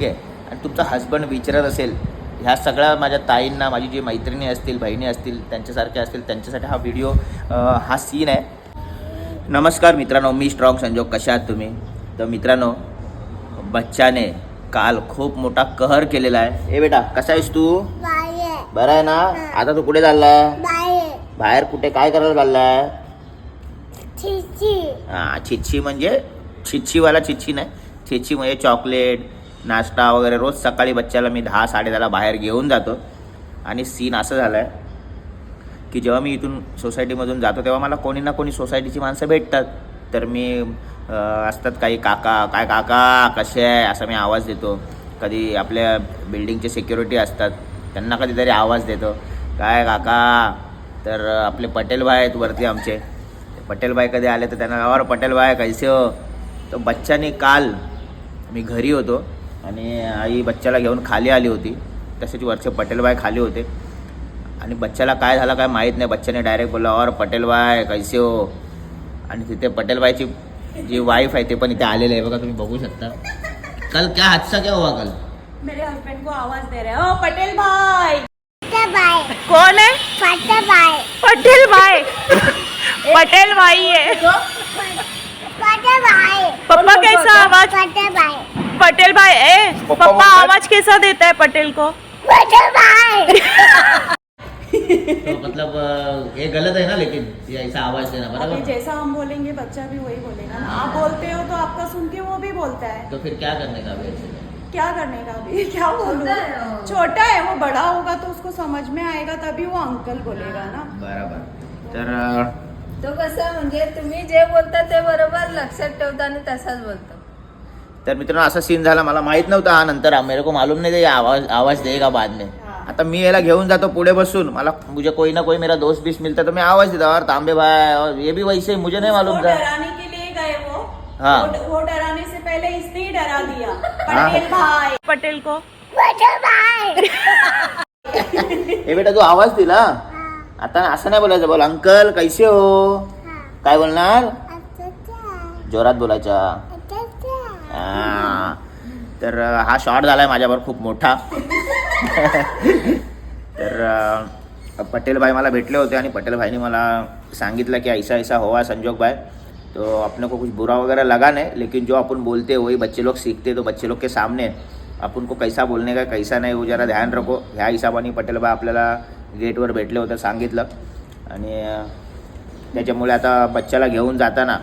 ठीक आहे. आणि तुमचा हस्बंड विचारत असेल ह्या सगळ्या माझ्या ताईंना माझी जी मैत्रिणी असतील बहिणी असतील त्यांच्यासारख्या असतील त्यांच्यासाठी हा व्हिडिओ हा सीन आहे. नमस्कार मित्रांनो मी स्ट्रॉंग संजोग. कशा आहात तुम्ही? तर मित्रांनो बच्चाने काल खूप मोठा कहर केलेला आहे. ए बेटा कसा आहेस तू? बरं आहे ना? आता तू कुठे चाललाय? बाहेर. बाहेर कुठे? काय करायला चाललाय? हा छिच्छी म्हणजे छिच्छीवाला छिच्छी नाही. छिच्छी म्हणजे चॉकलेट नाश्ता वगैरे रोज सकाळी बच्च्याला मी दहा साडेदहाला बाहेर घेऊन जातो. आणि सीन असं झालं आहे की जेव्हा मी इथून सोसायटीमधून जातो तेव्हा मला कोणी ना कोणी सोसायटीची माणसं भेटतात. तर मी असतात काही काका काय काका कसे आहे? असा मी आवाज देतो. कधी आपल्या बिल्डिंगचे सिक्युरिटी असतात त्यांना कधीतरी आवाज देतो. काय काका? तर आपले पटेल भाई आहेत वरती आमचे. पटेल भाई कधी आले तर त्यांना और पटेल भाई कैसे हो? तर बच्चाने काल मी घरी होतो. आणि आई बच्चाला घेऊन खाली आली होती. तसेच वरचे पटेल भाई खाली होते. आणि बच्चाला काय झालं काय माहीत नाही. बच्चाने डायरेक्ट बोलला और पटेल भाई कैसे हो? आणि तिथे पटेल भाईची जी वाईफ आहे ते पण इथे आलेले आहे. बघा तुम्ही बघू शकता. कल क्या हादसा क्या हुआ कल? मेरे हस्बैंड को आवाज दे रहे हैं। ओ पटेल भाई कौन है? फटा बाय पटेल भाई पटेल भाई है। फटा बाय पप्पा कैसा आवाज? फटा बाय पटेल भाई ए पप्पा हैं? आवाज़ कैसा देता है पटेल को? पटेल भाई। तो मतलब ये गलत है ना लेकिन ये ऐसा आवाज़ देना बराबर? जैसा हम बोलेंगे बच्चा भी वही बोलेगा। ना आप बोलते हो तो आपका सुन के वो भी बोलता है। तो फिर क्या करने का अभी ऐसे? क्या करने का अभी? क्या बोलूँ? छोटा है वो। बड़ा होगा तो उसको समझ में आएगा तभी वो अंकल बोलेगा ना। बराबर। तर तो कसं म्हणजे तुम्ही जे बोलता ते बरोबर लक्षात ठेवता आणि तसाच बोलतो. तर मित्रांनो असा सीन झाला. मला माहीत नव्हता हा नंतर. मेरे को मालूम नहीं था ये आवाज आवाज देगा बाद में. आता मी याला घेऊन जातो पुढे बसून. मला मुझे कोई ना कोई मेरा दोस्त बीस मिलता तो मैं आवाज देता. और तांबे भाई और ये भी वैसे ही मुझे नहीं मालूम वो था. डराने के लिए गए वो. हाँ। वो, वो डराने से पहले इसने ही डरा दिया. हाँ। पटेल भाई. पटेल को। हे बेटा तू आवाज दिला? आता असं नाही बोलायचं. बोल अंकल कैसे हो? काय बोलणार? जोरात बोलायचा. तर हा हा शॉर्ट आहे माझ्यावर खूप मोठा. तर पटेलभाई पटेल भाई मला भेटले होते आणि पटेल भाईने मला सांगितलं की ऐसा ऐसा हुआ संजोग भाई तो अपने को कुछ बुरा वगैरह लगा नहीं लेकिन जो अपन बोलते हैं वही बच्चे लोग सीखते तो बच्चे लोग के सामने अपन को कैसा बोलने का कैसा नाही वो जरा ध्यान रखो. ह्या हिशोबाने पटेल भाई आपल्याला गेटवर भेटले होते सांगितलं. आणि त्याच्यामुळे आता बच्चाला घेऊन जाताना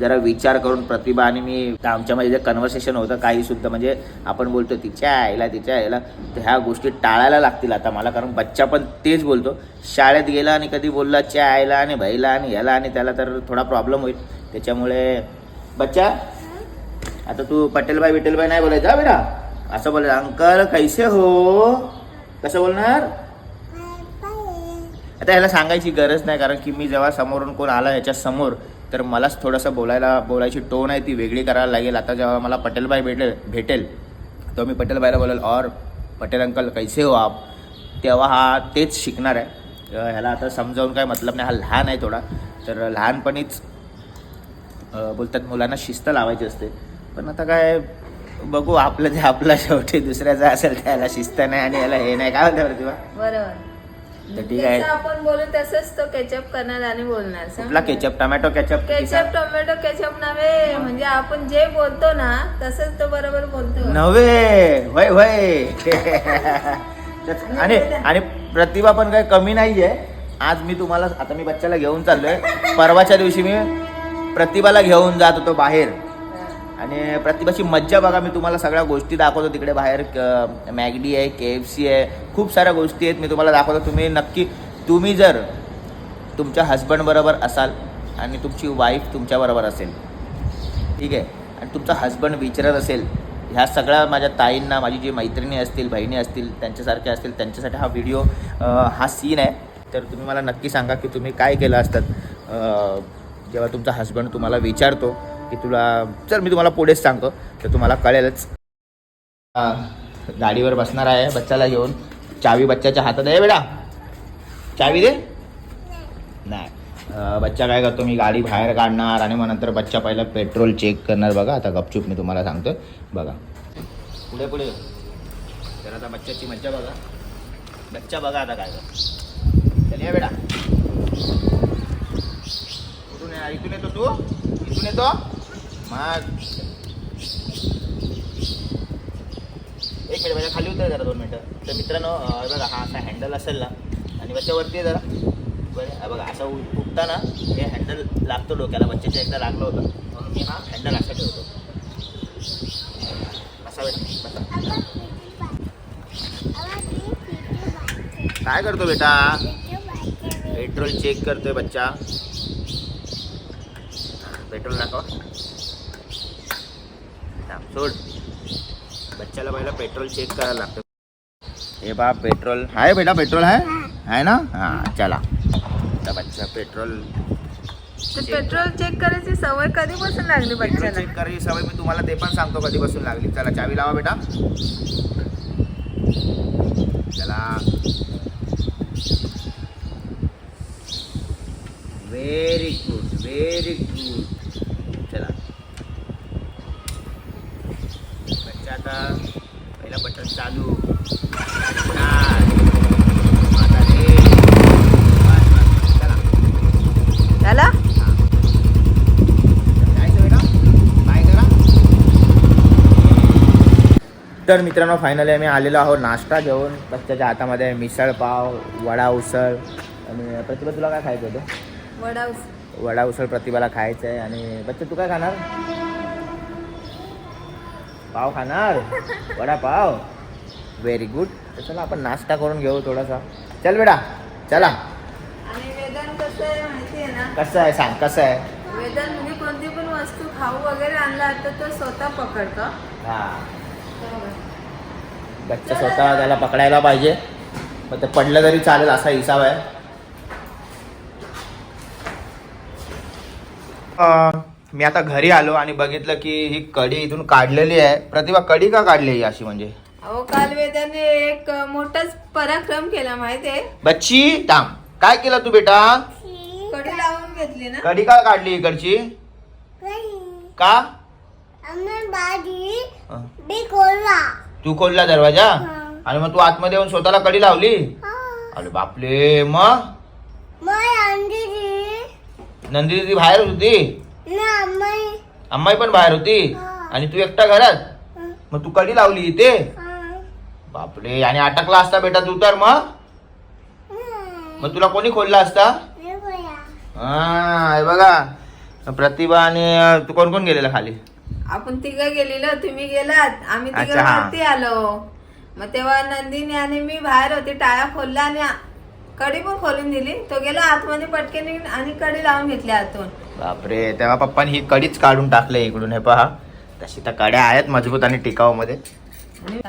जरा विचार करून प्रतिभा आणि मी आमच्यामध्ये जे कन्व्हर्सेशन होतं काही सुद्धा म्हणजे आपण बोलतो तिच्या आईला तिच्या आईला तर ह्या गोष्टी टाळायला लागतील आता मला कारण बच्चा पण तेच बोलतो. शाळेत गेला आणि कधी बोलला च्या आईला आणि भाईला आणि ह्याला आणि त्याला तर थोडा प्रॉब्लेम होईल. त्याच्यामुळे बच्चा आता तू पटेलबाई विटेलबाई नाही बोलायचं हा बेटा? असं बोलायचं अंकल कैसे हो? कसं बोलणार? आता ह्याला सांगायची गरज नाही कारण की मी जेव्हा समोरून कोण आला ह्याच्या समोर तर मलाच थोडंसं बोलायला बोलायची टोन आहे ती वेगळी करायला लागेल. आता जेव्हा मला पटेलबाई भेटेल भेटेल तेव्हा मी पटेलबाईला बोलेल और पटेल अंकल कैसे हो आप? तेव्हा हा तेच शिकणार आहे. ह्याला आता समजावून काय मतलब नाही. हा लहान आहे थोडा. तर लहानपणीच बोलतात मुलांना शिस्त लावायची असते. पण आता काय बघू आपलं जे आपलं शेवटी दुसऱ्याचं असेल त्याला शिस्त नाही आणि याला हे नाही. काय म्हणते प्रतिभा? बरोबर. तर ठीक आहे. आपण बोलू तसंच तो केचप करणार आणि बोलणार कुठला ketchup tomato ketchup ketchup tomato ketchup नव्हे. म्हणजे आपण जे बोलतो ना तसंच तो बरोबर बोलतो. नव्हे. होय होय. आणि आणि प्रतिभा पण काही कमी नाहीये. आज मी तुम्हाला आता मी बच्चाला घेऊन चाललोय. परवाच्या दिवशी मी प्रतिभाला घेऊन जात होतो बाहेर. आणि प्रतिभाची मज्जा बघा मी तुम्हाला सगळ्या गोष्टी दाखवतो. तिकडे बाहेर मॅगडी आहे के एफ सी आहे खूप साऱ्या गोष्टी आहेत मी तुम्हाला दाखवतो. तुम्ही नक्की तुम्ही जर तुमच्या हस्बंडबरोबर असाल आणि तुमची वाईफ तुमच्याबरोबर असेल ठीक आहे आणि तुमचा हस्बंड विचारत असेल ह्या सगळ्या माझ्या ताईंना माझी जी मैत्रिणी असतील बहिणी असतील त्यांच्यासारख्या असतील त्यांच्यासाठी हा व्हिडिओ हा सीन आहे. तर तुम्ही मला नक्की सांगा की तुम्ही काय केलं असतात जेव्हा तुमचा हस्बंड तुम्हाला विचारतो की तुला चल मी तुम्हाला पुढेच सांगतो. तर तुम्हाला कळेलच. गाडीवर बसणार आहे बच्चाला घेऊन. चावी बच्चाच्या हातात आहे बेटा. चावी दे. नाही. बच्चा काय करतो मी गाडी बाहेर काढणार आणि मग नंतर बच्चा पहिला पेट्रोल चेक करणार. बघा आता गपचूप मी तुम्हाला सांगतो. बघा. पुढे पुढे. तर आता बच्च्याची मज्जा बघा. बच्चा बघा आता काय चल या बेटा. कुठून इथून येतो तू? इथून येतो? मग एक मिनिट माझ्या खाली उतर जरा दोन मिनटं. तर मित्रांनो बघा हा असा हँडल असेल ना आणि बच्च्यावरती जरा. बरं बघा असं उठताना हे हँडल लागतो डोक्याला बच्च्याच्या एकदा लागलं होतं. म्हणून मी हा हँडल असा ठेवतो. असा बेटा काय करतो बेटा? पेट्रोल चेक करतोय बच्चा. पेट्रोल दाखवा. सोड. बच्चाला पहिला पेट्रोल चेक करायला लागतं. हे बा पेट्रोल. आहे बेटा पेट्रोल आहे आहे ना? हां चला. आता बच्चा पेट्रोल ते पेट्रोल चेक करायची सवय कधीपासून लागली पेट्रोल बच्चाला चेक करायची सवय मी तुम्हाला ते पण सांगतो कधीपासून लागली. चला चावी लावा बेटा. चला. व्हेरी गुड व्हेरी गुड चला बच्चा आता पहिला बटन चालू. तर मित्रांनो फायनली आम्ही आलेलो आहोत नाश्ता घेऊन. बच्च्याच्या हातामध्ये मिसळ पाव वडा उसळ. आणि प्रतिभा तुला काय खायचं होतं? वडा वडा उसळ प्रतिभाला खायचं आहे आणि बच्चा तू काय खाणार? पाव खाणार? वडा पाव? व्हेरी गुड तर चला आपण नाश्ता करून घेऊ थोडासा. चल बेटा चला. कसं आहे माहिती आहे ना? कसं आहे? सांग कसं आहे? वेदन म्हणजे कोणती पण वस्तू खाऊ वगैरे आणला तर तो स्वतः पकडतो. हां. बच्चा स्वतः त्याला पकडायला पाहिजे. मग ते पडलं तरी चालेल असा हिसाब आहे. मी आता घरी आलो आणि बघितलं की ही कडी इथून काढलेली आहे. प्रतिभा कडी का काढली ही अशी म्हणजे? अहो काल वेदाने एक मोठाच पराक्रम केला माहिती आहे बच्ची थांब. काय केलं तू बेटा? कडी लावून घेतली ना? कडी का काढली इकडची? का? बाजी. बी खोलला. तू खोलला दरवाजा? हं. आणि मग तू आतमध्ये येऊन स्वतःला कडी लावली? अरे बापले मग? नंदिनी. ती बाहेर होती? ना अम्माई पण बाहेर होती? हा. आणि तू एकटा घरात? मग तू कडी लावली इथे? बापरे आणि अटकला असता बेटा तू तर मग? मग तुला कोणी खोलला असता? हा बघा. प्रतिभा आणि तू कोण कोण गेलेला खाली? आपण तिघं गेलेलो तुम्ही गेलात. आम्ही तिघं अच्छा, हा. वरती आलो. मग तेव्हा नंदिनी आणि मी बाहेर होते टाळा खोलला आणि आ- कडी पण खोलून दिली. तो गेला आतमध्ये पटकन आणि कडी लावून घेतली आतून. बापरे तेव्हा पप्पानी ही कडीच काढून टाकले इकडून हे पहा. तशी तर कड्या आहेत मजबूत आणि टिकाऊ मध्ये आणि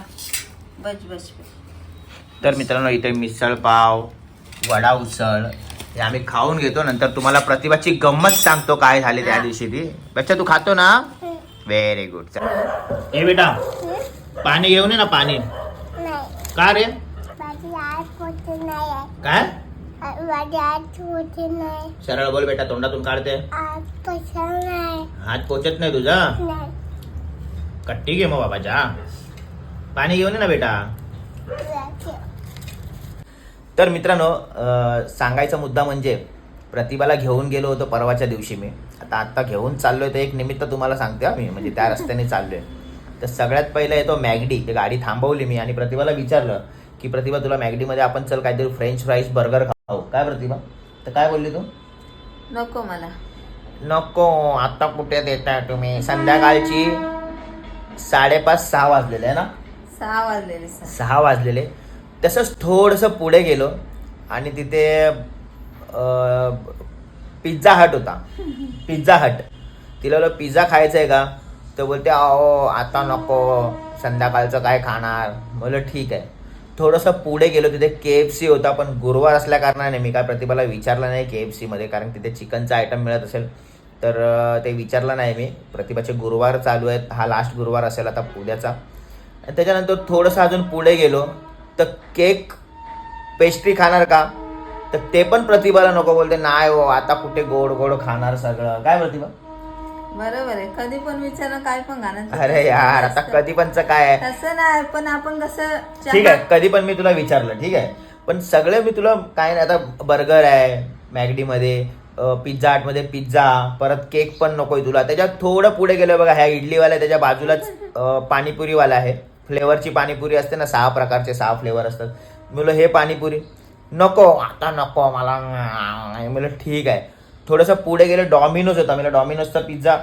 बस बस तर मित्रांनो इथे मिसळ पाव वडा उसळ हे आम्ही खाऊन घेतो. नंतर तुम्हाला प्रतिभाची गंमत सांगतो काय झाले त्या दिवशी ती. बच्चा तू खातो ना? व्हेरी गुड ए बेटा पाणी घेऊन ये ना पाणी. नाही. का रे. काय? माझी आज पोचत नाही. सरळ बोल बेटा तोंडातून काढते. आज पोचत नाही. हात पोचत नाही तुझा? नाही. कट्टी घे मग बाबाच्या. पाणी घेऊन ये ना बेटा. तर मित्रांनो सांगायचा मुद्दा म्हणजे प्रतिभाला घेऊन गेलो होतो परवाच्या दिवशी मी. आता आत्ता घेऊन चाललोय तर एक निमित्त तुम्हाला सांगते हा मी म्हणजे त्या रस्त्याने चाललोय. तर सगळ्यात पहिला येतो मॅगडी. ते गाडी थांबवली मी आणि प्रतिभाला विचारलं की प्रतिभा तुला मॅगडीमध्ये आपण चल काहीतरी फ्रेंच फ्राईज बर्गर खाऊ. काय प्रतिभा? तर काय बोलली तू? नको मला. नको आता कुठे देताय तुम्ही? संध्याकाळची साडेपाच सहा वाजलेले आहे ना? सहा वाजलेले सहा वाजलेले. तसंच थोडंसं पुढे गेलो आणि तिथे पिझ्झा हट होता. Pizza Hut. तिला बोललो पिझ्झा खायचा आहे का? तर बोलते अहो आता नको. संध्याकाळचं काय खाणार? बोललं ठीक आहे. थोडंसं पुढे गेलो तिथे के एफ सी होता पण गुरुवार असल्या कारणाने मी काय प्रतिभाला विचारलं नाही के एफ सीमध्ये कारण तिथे चिकनचा आयटम मिळत असेल. तर ते विचारलं नाही मी. प्रतिभाचे गुरुवार चालू आहेत. हा लास्ट गुरुवार असेल आता उद्याचा. त्याच्यानंतर थोडंसं अजून पुढे गेलो तर केक पेस्ट्री खाणार का? तर ते पण प्रतिभाला नको बोलते. नाही हो आता कुठे गोड गोड खाणार सगळं. काय प्रतिभा? बरोबर आहे. कधी पण विचारलं काय पण गाणं अरे यार आता कधी पणच काय? आहे तसं नाही पण आपण कसं ठीक आहे कधी पण मी तुला विचारलं ठीक आहे. पण सगळे मी तुला काय नाही आता बर्गर आहे मॅगडीमध्ये पिझ्झा मध्ये पिझ्झा परत केक पण नकोय तुला. त्याच्यात थोडं पुढे गेलं बघा ह्या इडलीवाल्या त्याच्या बाजूलाच पाणीपुरीवाला आहे. फ्लेवरची पाणीपुरी असते ना सहा प्रकारचे सहा फ्लेवर असतात. मी म्हणलं हे पाणीपुरी. नको आता नको मला. मी म्हणलं ठीक आहे. थोडंसं पुढे गेलं डॉमिनोज होता. मला डॉमिनोजचा पिझ्झा.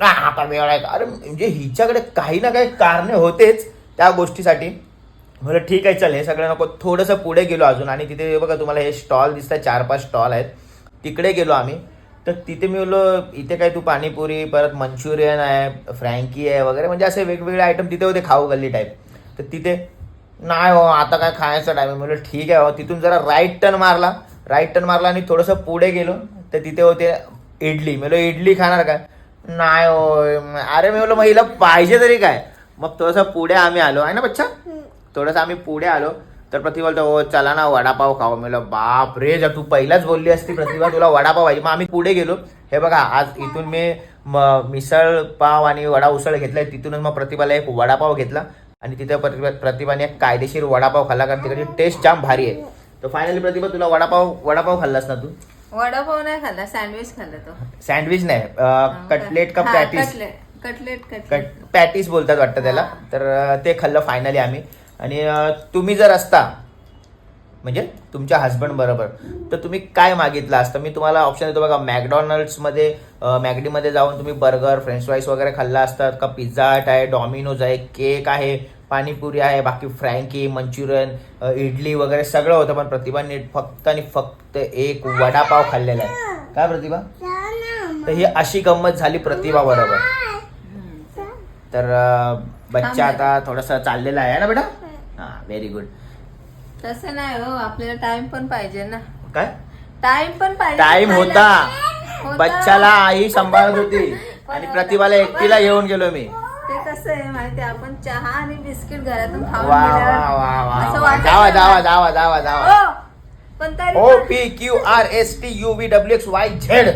आता वेळ आहे. अरे म्हणजे हिच्याकडे काही ना काही कारणे होतेच त्या गोष्टीसाठी. म्हणलं ठीक आहे चल हे सगळं नको. थोडंसं पुढे गेलो अजून आणि तिथे बघा तुम्हाला हे स्टॉल दिसतात चार पाच स्टॉल आहेत. तिकडे गेलो आम्ही. तर तिथे मी बोललो इथे काय तू पाणीपुरी परत मंचुरियन आहे फ्रँकी आहे वगैरे म्हणजे असे वेगवेगळे आयटम तिथे होते खाऊ गल्ली टाईप तर तिथे नाही हो आता काय खायचं टाईम म्हणलं ठीक आहे हो. तिथून जरा राईट टर्न मारला. राईट टर्न मारला आणि थोडंसं पुढे गेलो. तर तिथे होते इडली. म्हणलं इडली खाणार काय? नाही हो. अरे मी म्हणलं मग हिला पाहिजे तरी काय? मग थोडंसं पुढे आम्ही आलो. आहे ना बच्चा? थोडंसं आम्ही पुढे आलो. तर प्रतिभा बोलतो हो चला ना वडापाव खाऊ. म्हणलं बाप रे जर तू पहिलाच बोलली असती प्रतिभा तुला वडापाव पाहिजे. मग आम्ही पुढे गेलो. हे बघा आज इथून मी म- मिसळ पाव आणि वडा उसळ घेतलाय. तिथूनच मग प्रतिभाला एक वडापाव घेतला. आणि तिथे प्रतिभा प्रतिभाने एक कायदेशीर वडापाव खाल्ला कारण तिकडची टेस्ट जाम भारी आहे. तर फायनली प्रतिभा तुला वडापाव वडापाव खाल्लास ना तू? वडापाव नाही खाल्ला सँडविच खाल्ला तो. सँडविच नाही कटलेट का पॅटीस कटलेट कट पॅटीस बोलतात वाटतं त्याला. तर ते खाल्लं फायनली आम्ही. आणि तुम्ही जर असता म्हणजे तुमच्या हस्बंड बरोबर तर तुम्ही काय मागितलं असतं? मी तुम्हाला ऑप्शन देतो बघा मॅकडॉनल्ड्समध्ये मॅगडीमध्ये जाऊन तुम्ही बर्गर फ्रेंच फ्राईज वगैरे खाल्ला असतात का? पिझ्झा हट आहे डॉमिनोज आहे केक आहे पाणीपुरी आहे बाकी फ्रँकी मंचुरियन इडली वगैरे सगळं होतं पण प्रतिभाने फक्त आणि फक्त एक वडापाव खाल्लेला आहे. काय प्रतिभा? तर ही अशी गंमत झाली प्रतिभा बरोबर. तर बच्चा आता थोडासा चाललेला आहे ना बेटा? हा व्हेरी गुड तसं नाही हो आपल्याला टाइम पण पाहिजे ना. काय? टाइम पण पाहिजे टाइम. होता. बच्चाला आई सांभाळत होती. आणि प्रतिभाला एकटीला घेऊन गेलो मी. ते कसं आहे माहिती आपण चहा आणि बिस्किट घरातून खाऊन वा वा वा वा. वा जावा. जावा जावा जावा जावा. हो, पण तरी ओ पण- P Q R S T U V W X Y Z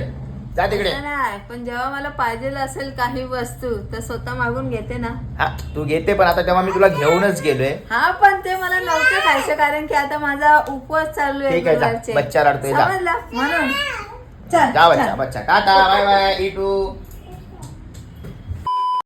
जा तिकडे नाही पण जेव्हा मला पाहिजे असेल काही वस्तू तर स्वतः मागून घेते ना हा तू घेते पण आता तेव्हा मी तुला घेऊनच गेलोय हा पण ते मला नव्हतं खायचं कारण की आता माझा उपवास चालू आहे ठीक आहे, जा. गुरुवारचे. बच्चा रडतोय, जा. समजला म्हणून चल जा चल. बच्चा बच्चा टाटा बाय बाय इटू